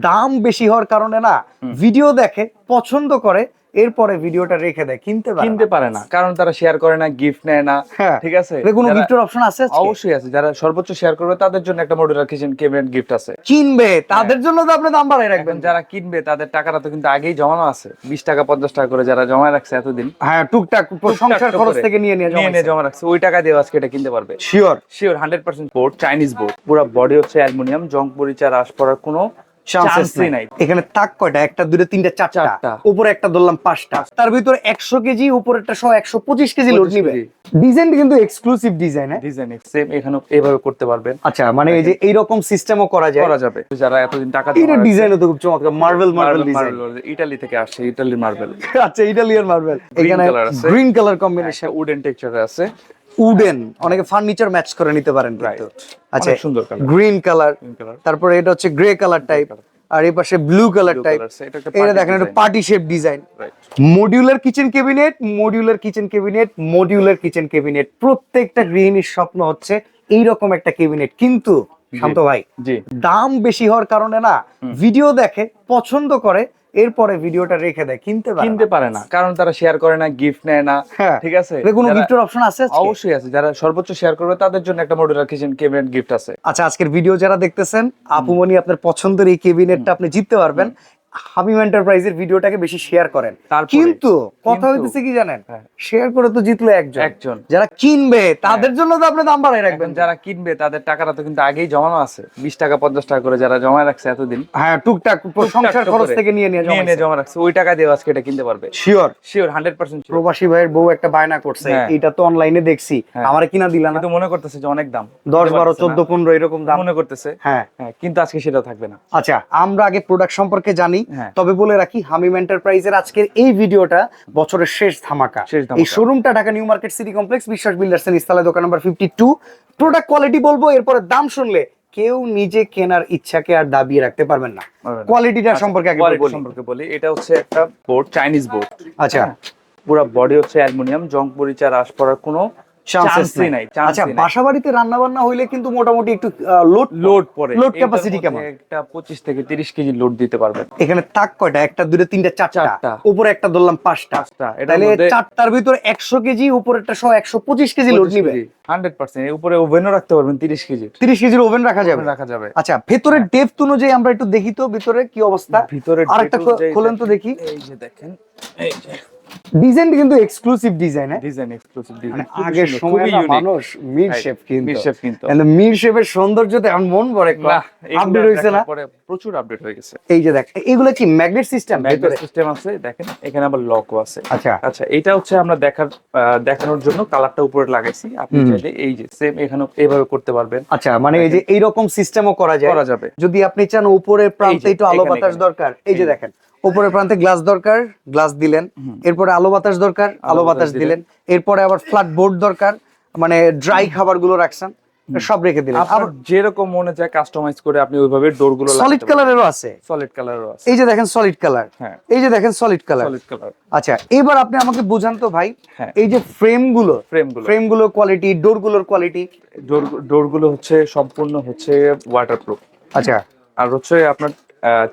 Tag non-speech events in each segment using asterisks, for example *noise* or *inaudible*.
দাম বেশি হওয়ার কারণে না ভিডিও দেখে পছন্দ করে এরপরে ভিডিওটা রেখে দেয় কিনতে পারে কিনতে পারে না কারণ তারা শেয়ার করে না গিফট নেয় না হ্যাঁ। ঠিক আছে? কোনো গিফটের অপশন আছে অবশ্যই আছে যারা সর্বোচ্চ শেয়ার করবে তাদের জন্য একটা মডুলার কিচেন কেবিনেট গিফট আছে। কিনবে তাদের জন্য তো আপনি দাম বাড়াই রাখবেন। যারা কিনবে তাদের টাকাটা তো কিন্তু আগেই জমানো আছে বিশ টাকা পঞ্চাশ টাকা করে যারা জমা রাখছে এতদিন হ্যাঁ টুকটাক সংসার খরচ থেকে নিয়ে নিয়ে নিয়ে নিয়ে জমা রাখছে ওই টাকা দিয়ে আজকে এটা কিনতে পারবে। Sure sure hundred percent board Chinese board পুরো বডি হচ্ছে অ্যালুমিনিয়াম জং পরিচা রাস পড়ার কোনো চান্সই নাই। এখানে তাক কয়টা? একটা দুটো তিনটা চারটা। উপরে একটা ধরলাম পাঁচটা। তার ভিতরে একশো কেজি উপরেরটা সহ একশো পঁচিশ কেজি লোড নিবে। ডিজাইন কিন্তু এক্সক্লুসিভ ডিজাইন হ্যাঁ ডিজাইন সেম এখানে এইভাবে করতে পারবেন। আচ্ছা মানে এই যে এইরকম সিস্টেমও করা যায়। করা যাবে। যারা এতদিন টাকা এটা ডিজাইনও তো খুব চমৎকার। মার্বেল মার্বেল ডিজাইন ইটালি থেকে আসছে ইটালির মার্বেল আচ্ছা ইটালিয়ান মার্বেল এখানে গ্রিন কালার কম্বিনেশন উডেন টেক্সচারে আছে। উডেন অনেকে ফার্নিচার ম্যাচ করে নিতে পারেন কিন্তু। আচ্ছা সুন্দর গ্রিন কালার তারপরে এটা হচ্ছে গ্রে কালার টাইপ আর এই পাশে ব্লু কালার টাইপ এটা দেখেন একটা party shape design modular kitchen cabinet modular kitchen cabinet modular kitchen cabinet প্রত্যেকটা গৃহিণীর স্বপ্ন হচ্ছে এইরকম একটা ক্যাবিনেট কিন্তু শান্ত ভাই দাম বেশি হওয়ার কারণে না ভিডিও দেখে পছন্দ করে এরপরে ভিডিওটা রেখে দেয় কিনতে পারে কিনতে পারে না কারণ তারা শেয়ার করে না গিফট নেয় না হ্যাঁ। ঠিক আছে? কোন গিফটের অপশন আছে অবশ্যই আছে যারা সর্বোচ্চ শেয়ার করবে তাদের জন্য একটা মডুলার কিচেন কেবিনেট গিফট আছে। আচ্ছা আজকের ভিডিও যারা দেখতেছেন আপুমনি আপনার পছন্দের এই কেবিনেটটা আপনি জিততে পারবেন। হাবিম এন্টারপ্রাইজের ভিডিওটাকে বেশি শেয়ার করেন। কিন্তু কথা হইতেছে কি জানেন? হ্যাঁ। শেয়ার করে তো জিতলো একজন। একজন। যারা কিনবে তাদের জন্য তো আপনি দাম বাড়াই রাখবেন। যারা কিনবে তাদের টাকাটা তো কিন্তু আগেই জমানো আছে। বিশ টাকা পঞ্চাশ টাকা করে যারা জমা রাখছে এতদিন। হ্যাঁ টুকটাক সংসার খরচ থেকে নিয়ে নিয়ে নিয়ে জমা রাখছে। ওই টাকা দিয়ে আজকে এটা কিনতে পারবে। শিওর শিওর হান্ড্রেড পার্সেন্ট প্রবাসী ভাইয়ের বউ একটা বায়না করছে হ্যাঁ। এটা তো অনলাইনে দেখছি হ্যাঁ। আমারে কিনা দিলাম না। কিন্তু মনে করতেছে যে অনেক দাম। দশ বারো চোদ্দ। পনেরো এরকম দাম। মনে করতেছে। হ্যাঁ। হ্যাঁ কিন্তু আজকে সেটা থাকবে না। আচ্ছা আমরা আগে প্রোডাক্ট সম্পর্কে জানি। হ্যাঁ। তবে বলে রাখি হামিম এন্টারপ্রাইজের আজকের এই ভিডিওটা বছরের শেষ ধামাকা। এই শোরুমটা Dhaka new market city complex Biswas builders এর ইস্তালা দোকান number fifty two product quality বলব এরপরে দাম শুনলে কেউ নিজে কেনার ইচ্ছাকে আর দাবিয়ে রাখতে পারবেন না। কোয়ালিটিটা সম্পর্কে আগে সম্পর্কে বলি। এটা হচ্ছে একটা বোর্ড চাইনিজ বোর্ড আচ্ছা। পুরো বডি হচ্ছে অ্যালুমিনিয়াম জং পরিচা রাস পড়ার কোনো চান্সই নাই। আচ্ছা বাসা বাড়িতে রান্না বান্না হইলে কিন্তু মোটামুটি একটু লোড লোড এটার capacity মধ্যে কেমন? একটা পঁচিশ থেকে তিরিশ কেজি লোড দিতে পারবেন। এখানে তাক কয়টা? একটা দুটো তিনটা চারটা। উপরে একটা ধরলাম পাঁচটা। তাহলে চারটার ভিতরে একশো কেজি উপরেরটা সহ একশো পঁচিশ কেজি লোড নিবে। হান্ড্রেড পার্সেন্ট উপরে ওভেনও রাখতে পারবেন তিরিশ কেজির। তিরিশ কেজির ওভেন রাখা যাবে? রাখা যাবে। আচ্ছা ভেতরের ডেপথ অনুযায়ী আমরা একটু দেখি তো ভিতরে কি অবস্থা। ভিতরে আরেকটা খোলেন তো দেখি। এই যে দেখেন এই যে। ডিজাইন কিন্তু এক্সক্লুসিভ ডিজাইন হ্যাঁ ডিজাইন এক্সক্লুসিভ ডিজাইন আগের সময় মানুষ মিড শেপ কিন্তু। মিড শেপ কিন্তু। The মিড শেপের সৌন্দর্যতে এখন মন ভরে আপডেট হয়েছে না? পরে প্রচুর আপডেট হয়ে গেছে। এই যে দেখ এগুলো কি ম্যাগনেট সিস্টেম ম্যাগনেট সিস্টেম আছে দেখেন এখানে আবার লকও আছে। আচ্ছা। আচ্ছা এটা হচ্ছে আমরা দেখার দেখানোর জন্য কালারটা উপরে লাগাইছি। আপনি চাইলে এই যে সেম এখানে এইভাবে করতে পারবেন। আচ্ছা মানে এই যে এইরকম সিস্টেমও করা যায়। করা যাবে। যদি আপনি চান উপরের প্রান্তে একটু আলো বাতাস দরকার এই যে। দেখেন। উপরের প্রান্তে গ্লাস দরকার গ্লাস দিলেন। এরপরে আলো বাতাস দরকার আলো বাতাস দিলেন। এরপরে আবার ফ্ল্যাট বোর্ড দরকার মানে ড্রাই খাবারগুলো রাখছেন সব রেখে দিলেন। আপনার যেরকম মনে চায় কাস্টমাইজ করে আপনি ওইভাবে ডোরগুলো সলিড কালারেরও আছে। সলিড কালারও আছে। এই যে দেখেন সলিড কালার হ্যাঁ। এই যে দেখেন সলিড কালার সলিড কালার আচ্ছা এবার আপনি আমাকে বুঝান তো ভাই হ্যাঁ। এই যে ফ্রেমগুলো ফ্রেমগুলো ফ্রেমগুলো কোয়ালিটি ডোরগুলোর কোয়ালিটি ডোর ডোরগুলো হচ্ছে সম্পূর্ণ হচ্ছে ওয়াটারপ্রুফ আচ্ছা। আর হচ্ছে আপনার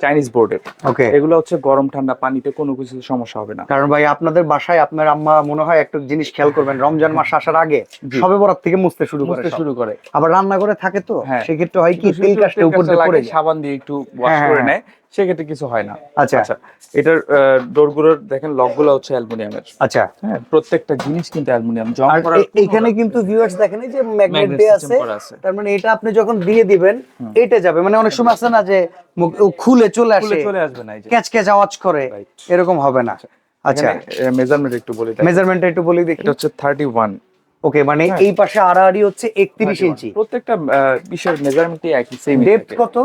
চাইনিজ বোর্ডের ওকে এগুলো হচ্ছে গরম ঠান্ডা পানিতে কোনো কিছু সমস্যা হবে না। কারণ ভাই আপনাদের বাসায় আপনার আম্মা মনে হয় একটা জিনিস খেয়াল করবেন রমজান মাস আসার আগে। সবে বরাত থেকে মুছতে শুরু করে শুরু করে। আবার রান্না করে থাকে তো হ্যাঁ। সেক্ষেত্রে হয় কি তেল কাজটা উপর দিয়ে সাবান দিয়ে একটু ওয়াশ হ্যাঁ, করে হ্যাঁ, নেয়। সেক্ষেত্রে কিছু হয় না। আচ্ছা। আচ্ছা এটার ডোরগুলোর দেখেন লকগুলো হচ্ছে অ্যালুমিনিয়ামের। আচ্ছা। হ্যাঁ প্রত্যেকটা জিনিস কিন্তু অ্যালুমিনিয়াম জং এ- এখানে কিন্তু ভিউয়ার্স দেখেন এই যে ম্যাগনেট দিয়ে আছে তার মানে এটা আপনি যখন দিয়ে দিবেন এটা যাবে। মানে অনেক সময় আছে না যে খুলে চলে খুলে আসে চলে আসবে না এই যে। ক্যাচ ক্যাচ আওয়াজ করে এরকম হবে না। আচ্ছা। মেজারমেন্ট একটু বলি মেজারমেন্ট একটু বলি দেখি। এটা হচ্ছে থার্টি ওয়ান ওকে মানে হ্যাঁ। এই পাশে আড়াআড়ি হচ্ছে একত্রিশ ইঞ্চি প্রত্যেকটা বিশের মেজারমেন্টই একই সেম ডেপথ কত?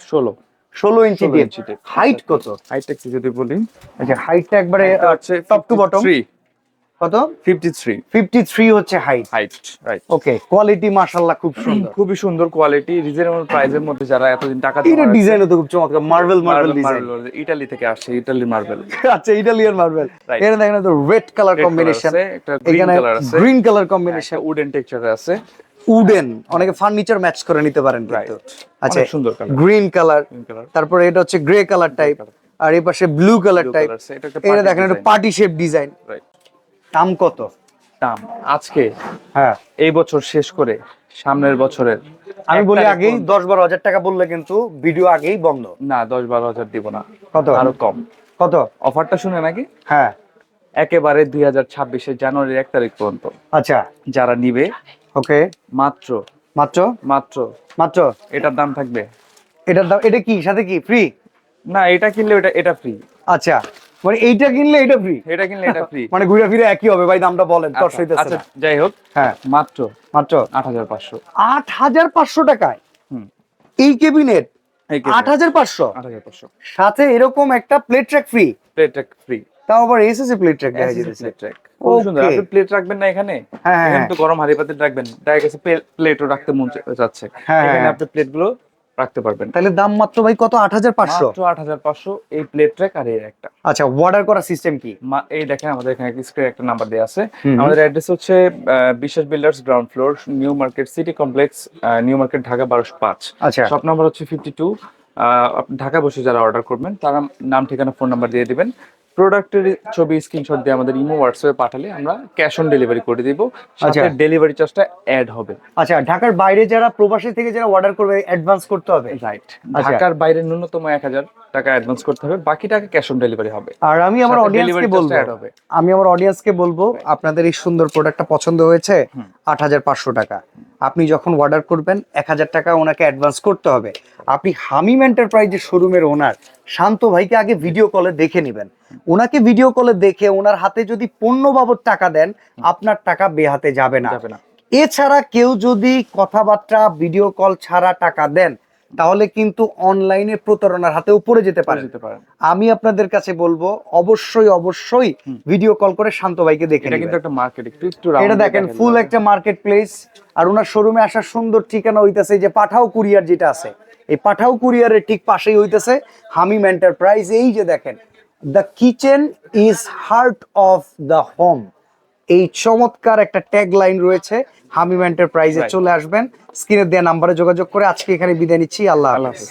ষোলো। ষোলো inch 16 depth inch depth। Height কত? হাইট একটু যদি বলি। আচ্ছা হাইটটা একবারে টপ টু বটম কত ফিফটি থ্রি ফিফটি থ্রি হচ্ছে height height right okay quality মাশাল্লাহ খুব সুন্দর। খুবই সুন্দর কোয়ালিটি রিজনেবল প্রাইসের মধ্যে যারা এতদিন টাকা এটা ডিজাইনও তো খুব চমৎকার মার্বেল মার্বেল ডিজাইন ইটালি থেকে আসছে ইটালির মার্বেল *laughs* আচ্ছা ইটালিয়ান মার্বেল. এখানে দেখেন তো রেড কালার কম্বিনেশন একটা গ্রিন কালার আছে গ্রিন কালার কম্বিনেশন উডেন টেক্সচারে আছে। উডেন অনেকে ফার্নিচার ম্যাচ করে নিতে পারেন কিন্তু। আচ্ছা সুন্দর গ্রিন কালার তারপরে এটা হচ্ছে গ্রে কালার টাইপ আর এই পাশে ব্লু কালার টাইপ এটা এটা দেখেন একটা পার্টি শেপ ডিজাইন দাম কত? দাম আজকে হ্যাঁ। এই বছর শেষ করে সামনের বছরের আমি বলি আগেই দশ বারো হাজার টাকা বললে কিন্তু ভিডিও আগেই বন্ধ। না দশ বারো হাজার দিব না। কত? আরও কম। কত? অফারটা শুনে নাকি? হ্যাঁ। একেবারে দুই হাজার ছাব্বিশে জানুয়ারির এক তারিখ পর্যন্ত। আচ্ছা। যারা নিবে ওকে। মাত্র। মাত্র? মাত্র। মাত্র? এটার দাম থাকবে। এটার দাম এটা কি? সাথে কি? ফ্রি? না এটা কিনলে এটা এটা ফ্রি। আচ্ছা। মানে এইটা কিনলে এটা ফ্রি? এটা কিনলে এটা ফ্রি। *laughs* মানে ঘুরে ফিরে একই হবে ভাই দামটা বলেন তোর সইতেছে আচ্ছা যাই হোক হ্যাঁ। মাত্র মাত্র? আট হাজার পাঁচশো। আট হাজার পাঁচশো টাকায়? হুম। এই কেবিনেট? আট হাজার পাঁচশো? আট হাজার পাঁচশো। সাথে এরকম একটা plate track free? Plate track free. তাও আবার এসএসএ প্লেট ট্র্যাক দেখা যেতেছে প্লেট ট্র্যাক খুব সুন্দর. আপনি প্লেট রাখবেন না এখানে? হ্যাঁ, হ্যাঁ, এখানে তো গরম হাড়ি পাতিল রাখবেন। দেখা গেছে প্লেটও রাখতে মন চা- যাচ্ছে হ্যাঁ, এখানে হ্যাঁ। আপনি প্লেটগুলো রাখতে পারবেন। তাহলে দাম মাত্র ভাই কত? আট হাজার পাঁচশো। আট হাজার পাঁচশো এই প্লেট ট্র্যাক আর এই একটা। আচ্ছা অর্ডার করার সিস্টেম কি? এই দেখেন আমাদের এখানে স্ক্রিনে একটা নাম্বার দেওয়া আছে। আমাদের অ্যাড্রেস হচ্ছে Biswas builders ground floor new market city complex new market Dhaka বারোশো পাঁচ। আচ্ছা। শপ নাম্বার হচ্ছে ফিফটি টু ঢাকা বসে যারা অর্ডার করবেন তারা নাম ঠিকানা ফোন নাম্বার দিয়ে দিবেন। প্রোডাক্টের ছবি স্ক্রিনশট দিয়ে আমাদের ইমো হোয়াটসঅ্যাপে পাঠালে আমরা ক্যাশ অন ডেলিভারি করে দিব। আচ্ছা। ডেলিভারি চার্জটা অ্যাড হবে। আচ্ছা ঢাকার বাইরে যারা প্রবাসী থেকে যারা অর্ডার করবে অ্যাডভান্স করতে হবে? রাইট আচ্ছা। ঢাকার বাইরে ন্যূনতম এক হাজার টাকা অ্যাডভান্স করতে হবে বাকি টাকা ক্যাশ অন ডেলিভারি হবে। আর আমি আমার অডিয়েন্সকে বলব। হবে। আমি আমার অডিয়েন্সকে বলব আপনাদের এই সুন্দর প্রোডাক্টটা পছন্দ হয়েছে। আট হাজার পাঁচশো টাকা। আপনি যখন অর্ডার করবেন এক হাজার টাকা ওনাকে অ্যাডভান্স করতে হবে। আপনি হামিম এন্টারপ্রাইজের শোরুমের ওনার শান্ত ভাইকে আগে ভিডিও কলে দেখে নেবেন। ওনাকে ভিডিও কলে দেখে ওনার হাতে যদি পণ্য বাবদ টাকা দেন আপনার টাকা বেহাতে যাবে না। এছাড়া কেউ যদি কথাবার্তা ভিডিও কল ছাড়া টাকা দেন তাহলে কিন্তু অনলাইনে প্রতারণার হাতেও পড়ে যেতে পারে। আমি আপনাদের কাছে বলব অবশ্যই অবশ্যই ভিডিও কল করে শান্ত ভাইকে দেখে এটা কিন্তু একটা মার্কেট একটু একটু এটা দেখেন ফুল একটা মার্কেট প্লেস আর ওনার শোরুমে আসার সুন্দর ঠিকানা হইতেছে যে পাঠাও কুরিয়ার যেটা আছে। এই পাঠাও কুরিয়ারের ঠিক পাশেই হইতেছে হামিম এন্টারপ্রাইজ। এই যে দেখেন the kitchen is heart of the home এই চমৎকার একটা ট্যাগ লাইন রয়েছে হামিম এন্টারপ্রাইজে চলে আসবেন। স্ক্রিনে দেওয়া নাম্বারে যোগাযোগ করে আজকে এখানে বিদায় নিচ্ছি। আল্লাহ হাফেজ।